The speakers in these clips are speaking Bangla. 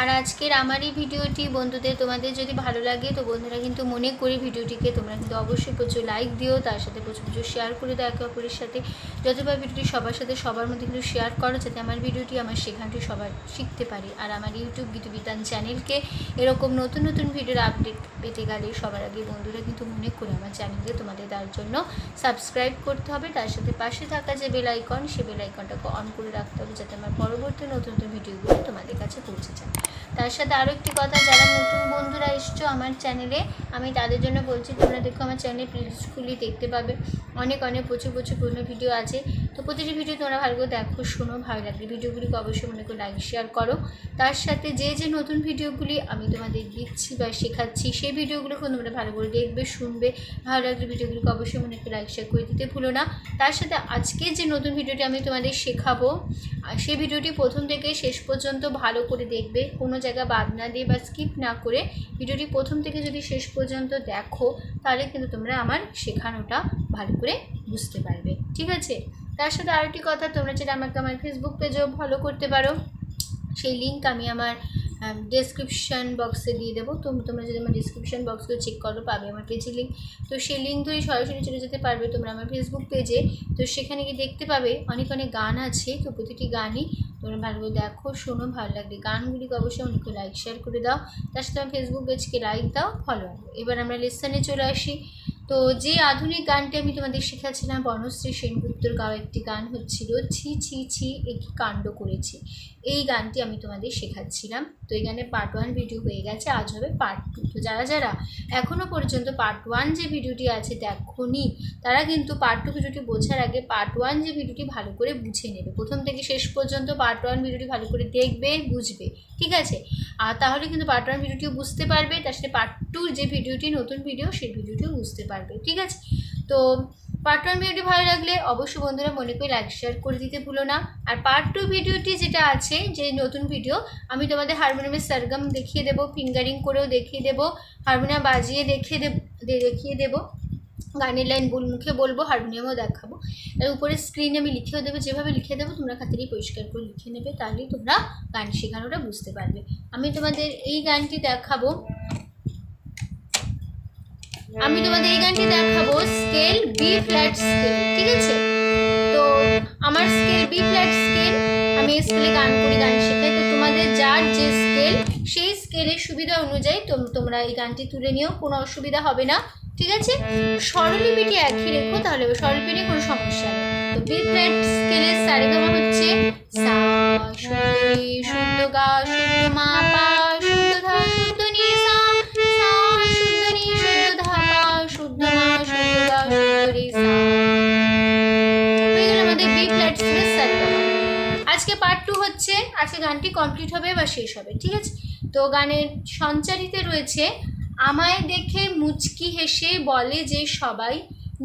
আর আজকের আমার এই ভিডিওটি বন্ধুদের, তোমাদের যদি ভালো লাগে, তো বন্ধুরা কিন্তু মনে করি ভিডিওটিকে তোমরা কিন্তু অবশ্যই প্রচুর লাইক দিও, তার সাথে প্রচুর প্রচুর শেয়ার করে দাও একে অপরের সাথে। যতবার ভিডিওটি সবার সাথে, সবার মধ্যে কিন্তু শেয়ার করো, যাতে আমার ভিডিওটি আমার সেখানটি সবার শিখতে পারি। আর আমার ইউটিউব গীতবিতান চ্যানেলকে এরকম নতুন নতুন ভিডিওর আপডেট পেতে গেলে সবার আগে বন্ধুরা কিন্তু মনে করে আমার চ্যানেলকে তোমাদের দেওয়ার জন্য সাবস্ক্রাইব করতে হবে। তার সাথে পাশে থাকা যে বেল আইকন সে বেল আইকনটাকে অন করে রাখতে হবে, যাতে আমার পরবর্তী নতুন নতুন ভিডিওগুলো তোমাদের কাছে পৌঁছে যায়। তার সাথে আরও একটি কথা, যারা নতুন বন্ধুরা এসছো আমার চ্যানেলে আমি তাদের জন্য বলছি, তোমরা দেখো আমার চ্যানেলে প্লেলিস্টগুলি দেখতে পাবে। অনেক অনেক, প্রচুর প্রচুর পুরনো ভিডিও আছে। তো প্রতিটি ভিডিও তোমরা ভালো করে দেখো, শোনো, ভালো লাগবে ভিডিওগুলিকে অবশ্যই মনে করে লাইক শেয়ার করো। তার সাথে যে যে নতুন ভিডিওগুলি আমি তোমাদের দিচ্ছি বা শেখাচ্ছি, সেই ভিডিওগুলোকে তোমরা ভালো করে দেখবে, শুনবে। ভালো লাগলে ভিডিওগুলিকে অবশ্যই মনে করে লাইক শেয়ার করে দিতে ভুলো না। তার সাথে আজকে যে নতুন ভিডিওটি আমি তোমাদের শেখাবো সেই ভিডিওটি প্রথম থেকে শেষ পর্যন্ত ভালো করে দেখবে। কোনো জায়গা বাদ না দিয়ে বা স্কিপ না করে ভিডিওটি প্রথম থেকে যদি শেষ পর্যন্ত দেখো, তাহলে কিন্তু তোমরা আমার শেখানোটা ভালো করে বুঝতে পারবে। ঠিক আছে? তার সাথে আরেকটি কথা, তোমরা যেটা আমাকে আমার ফেসবুক পেজেও ফলো করতে পারো। সেই লিঙ্ক আমি আমার ডেসক্রিপশান বক্সে দিয়ে দেবো। তো তোমরা যদি আমার ডিসক্রিপশান বক্সগুলো চেক করো, পাবে আমার পেজের লিঙ্ক তো সেই লিঙ্ক ধরেই সরাসরি চলে যেতে পারবে তোমরা আমার ফেসবুক পেজে তো সেখানে গিয়ে দেখতে পাবে অনেক অনেক গান আছে। তো প্রতিটি গানই তোমরা ভালো দেখো, শোনো, ভালো লাগবে। গানগুলিকে অবশ্যই অনেকে লাইক শেয়ার করে দাও। তার সাথে আমার ফেসবুক পেজকে লাইক দাও ফলো এবার আমরা লেসনে চলে আসি। তো যে আধুনিক গানটি আমি তোমাদের শেখাচ্ছিলাম, বনশ্রী সেনগুপ্তর গাওয়া একটি গান হচ্ছিল, ছি ছি ছি একই কাণ্ড করেছি। এই গানটি আমি তোমাদের শেখাচ্ছিলাম। তো এই গানের পার্ট ওয়ান ভিডিও হয়ে গেছে, আজ হবে পার্ট টু তো যারা যারা এখনও পর্যন্ত পার্ট ওয়ান যে ভিডিওটি আছে দেখোনি, তারা কিন্তু পার্ট টু ভিডিওটি বোঝার আগে পার্ট ওয়ান যে ভিডিওটি ভালো করে বুঝে নেবে। প্রথম থেকে শেষ পর্যন্ত পার্ট ওয়ান ভিডিওটি ভালো করে দেখবে, বুঝবে, ঠিক আছে? আর তাহলে কিন্তু পার্ট ওয়ান ভিডিওটিও বুঝতে পারবে, তার সাথে পার্ট টু যে ভিডিওটি নতুন ভিডিও সেই ভিডিওটিও বুঝতে পারবে। ঠিক আছে? তো পার্ট ওয়ান ভিডিওটি ভালো লাগলে অবশ্যই বন্ধুরা মনে করে লাইক শেয়ার করে দিতে ভুলো না। আর পার্ট টু ভিডিওটি যেটা আছে, যে নতুন ভিডিও আমি তোমাদের হারমোনিয়ামের সারগাম দেখিয়ে দেবো ফিঙ্গারিং করেও দেখিয়ে দেবো, হারমোনিয়াম বাজিয়ে দেখিয়ে দেব দেখিয়ে দেবো, গানের লাইন বল মুখে বলব, হারমোনিয়ামও দেখাবো। আর উপরে স্ক্রিনে আমি লিখেও দেবো, যেভাবে লিখে দেবো, তোমরা খাতারই পরিষ্কার করে লিখে নেবে, তাহলেই তোমরা গান শেখানোটা বুঝতে পারবে। আমি তোমাদের এই গানটি দেখাবো আমি তোমাদের এই গানটি দেখাবো স্কেল বি ফ্ল্যাট স্কেল ঠিক আছে তো আমার স্কেল বি ফ্ল্যাট স্কেল আমি স্কেলে গান করি গান শেখাই তো তোমাদের যার যে স্কেল সেই স্কেলের সুবিধা অনুযায়ী তোম- তোমরা এই গানটি তুলে নিও কোনো অসুবিধা হবে না ঠিক আছে স্বরলিপিটি একই রেখো তাহলে স্বরলিপি নিয়ে কোনো সমস্যা নেই তো বি ফ্ল্যাট স্কেলের সারেগামা হচ্ছে সা শুদ্ধ রে, শুদ্ধ গা শুদ্ধ মা পা আজকে গানটি কমপ্লিট হবে বা শেষ হবে, ঠিক আছে? তো গানের সঞ্চারিতে রয়েছে, আমায় দেখে মুচকি হেসে বলে যে সবাই,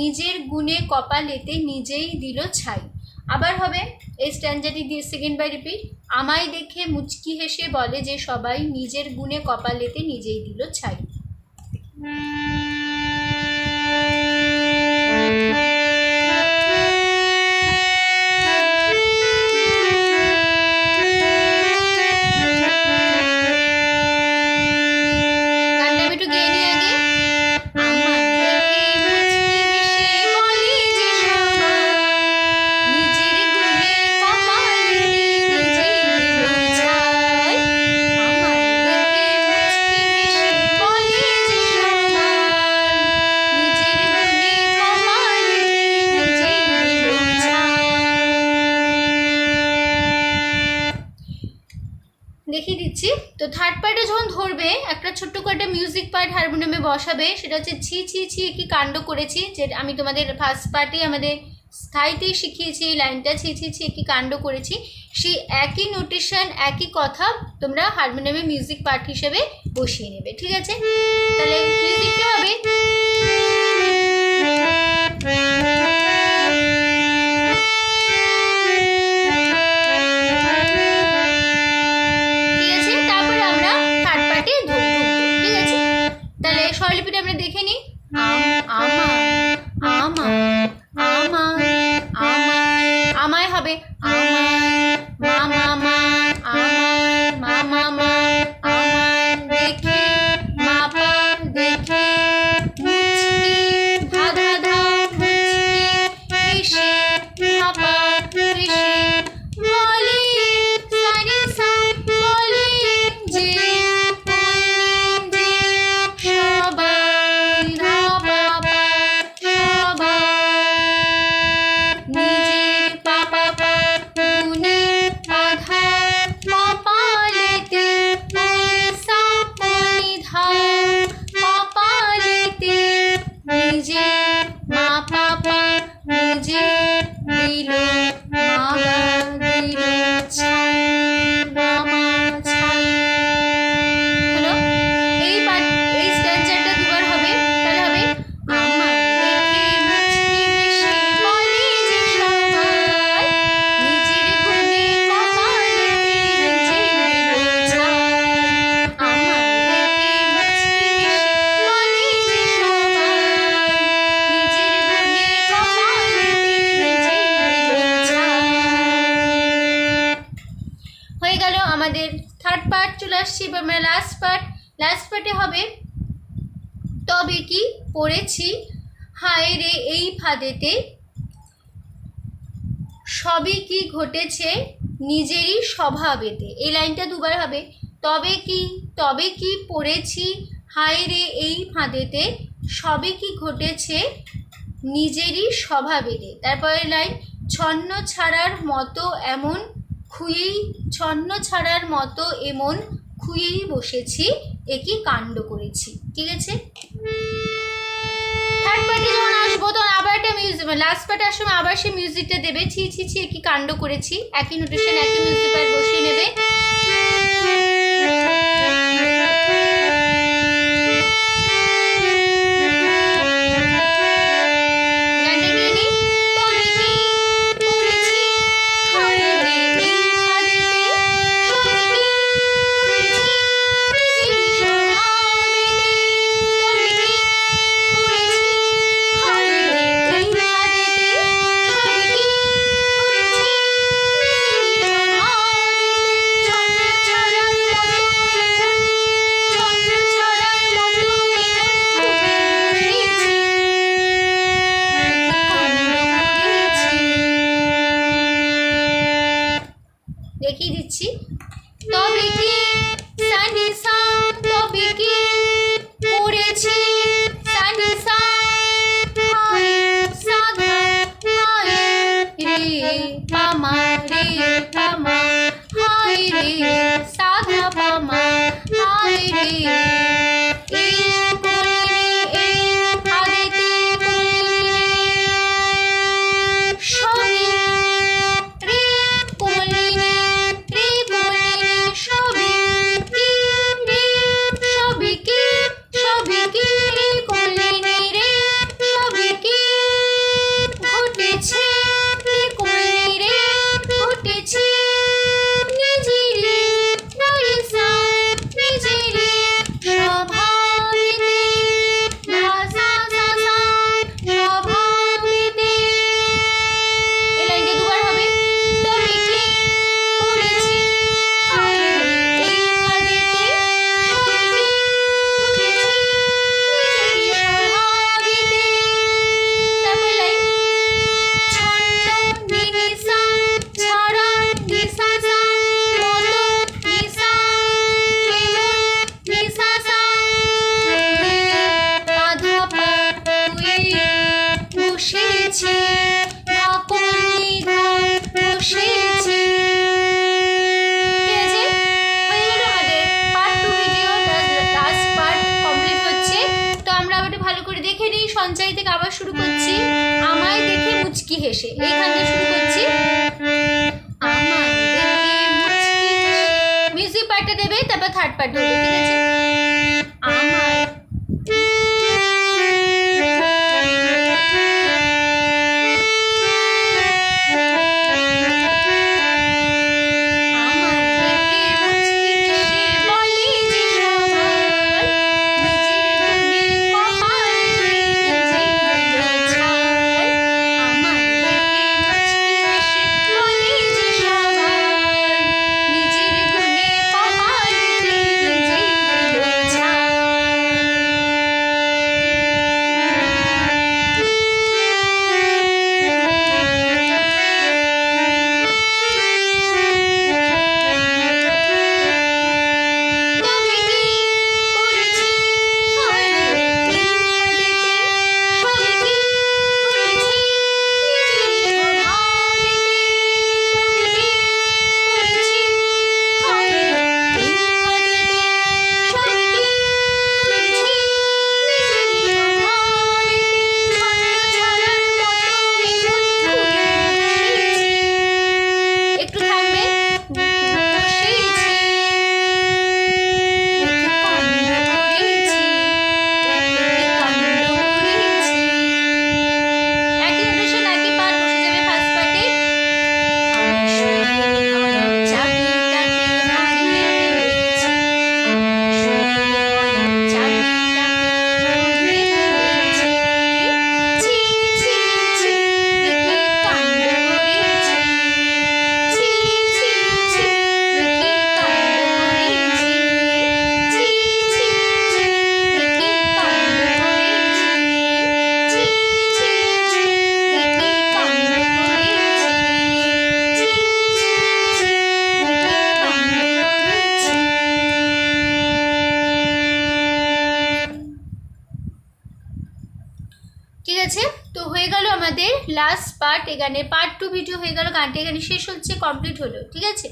নিজের গুণে কপালেতে নিজেই দিল ছাই। আবার হবে, এই স্ট্যান্ডারটি দিয়ে সেকেন্ড বাই রিপিট আমায় দেখে মুচকি হেসে বলে যে সবাই, নিজের গুণে কপালেতে নিজেই দিল ছাই। দেখিয়ে দিচ্ছি। তো থার্ড পার্টে যখন ধরবে, একটা ছোট্ট করে মিউজিক পার্ট হারমোনিয়ামে বসাবে, সেটা হচ্ছে ছি ছি ছি কি কাণ্ড করেছি, যে আমি তোমাদের ফার্স্ট পার্টে আমাদের স্থায়ীতেই শিখিয়েছি, এই লাইনটা ছি ছি ছি কি কাণ্ড করেছি, সেই একই নোটেশন একই কথা তোমরা হারমোনিয়ামে মিউজিক পার্ট হিসেবে বসিয়ে নেবে। ঠিক আছে? তাহলে মিউজিকটা হবে? আমাদের থার্ড পার্ট চলে আসছি, এবার আমরা লাস্ট পার্ট লাস্ট পার্টে হবে, তবে কি পড়েছি? হায় রে এই ফাঁদেতে। সবই কি ঘটেছে নিজেরই স্বভাবেতে এই লাইনটা দুবার হবে, তবে কি তবে কি পড়েছি? হায় রে এই ফাঁদেতে। সবই কি ঘটেছে নিজেরই স্বভাবেতে তারপরে লাইন, ছন্ন ছাড়ার মতো এমন খুঁয়েই ছন্ন ছাড়ার মতো এমন খুঁয়েই বসেছি একই কাণ্ড করেছি, ঠিক আছে? থার্ড পার্টি যখন আসব তখন আবার একটা মিউজিক লাস্ট পার্টি আসার সময় আবার সে মিউজিকটা দেবে। ছি ছি ছি একই কাণ্ড করেছি। একই নোটেশন একই মিউজিক বসিয়ে নেবে। হেসে এইখান দিয়ে শুরু করছি। মিউজিক পার্টটা দেবে, তারপর থার্ড পার্ট দেবে, ঠিক আছে? আমার লাস্ট পার্ট এখানে পার্ট টু ভিডিও হয়ে গেল, গানটি এখানে শেষ হচ্ছে কমপ্লিট হলো, ঠিক আছে?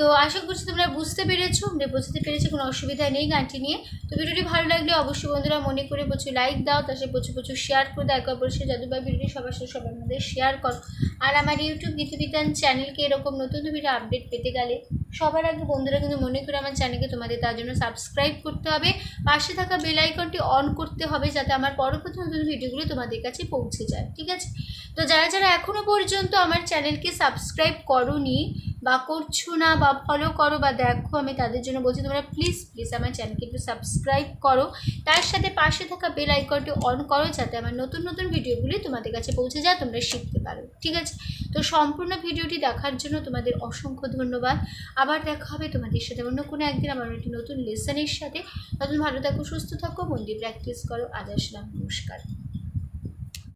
তো আশা করছি তোমরা বুঝতে পেরেছ আমরা বুঝতে পেরেছি, কোনো অসুবিধা নেই গানটি নিয়ে। তো ভিডিওটি ভালো লাগলে অবশ্যই বন্ধুরা মনে করে প্রচুর লাইক দাও, তার সাথে প্রচুর প্রচুর শেয়ার করে দাও। একবার অবশ্যই জাদুবাই ভিডিওটি সবার সাথে সবার মধ্যে শেয়ার করো। আর আমার ইউটিউব গীতবিতান চ্যানেলকে এরকম নতুন ভিডিও আপডেট পেতে গেলে সবার আগে বন্ধুরা কিন্তু মনে করে আমার চ্যানেলকে তোমাদের তার জন্য সাবস্ক্রাইব করতে হবে। পাশে থাকা বেল আইকনটি অন করতে হবে যাতে আমার পরবর্তী নতুন ভিডিওগুলো তোমাদের কাছে পৌঁছে যায়, ঠিক আছে? তো যারা যারা এখনও পর্যন্ত আমার চ্যানেলকে সাবস্ক্রাইব করোনি বা করছ না বা ফলো করো বা দেখো, আমি তাদের জন্য বলছি তোমরা প্লিজ প্লিজ আমার চ্যানেলকে একটু সাবস্ক্রাইব করো। তার সাথে পাশে থাকা বেল আইকনটি অন করো যাতে আমার নতুন নতুন ভিডিওগুলি তোমাদের কাছে পৌঁছে যায়, তোমরা শিখতে পারো। ঠিক আছে? তো সম্পূর্ণ ভিডিওটি দেখার জন্য তোমাদের অসংখ্য ধন্যবাদ। আবার দেখা হবে তোমাদের সাথে অন্য কোনো একদিন আমার একটি নতুন লেসনের সাথে। তখন ভালো থাকো, সুস্থ থাকো মন্দির প্র্যাকটিস করো। আজ নমস্কার।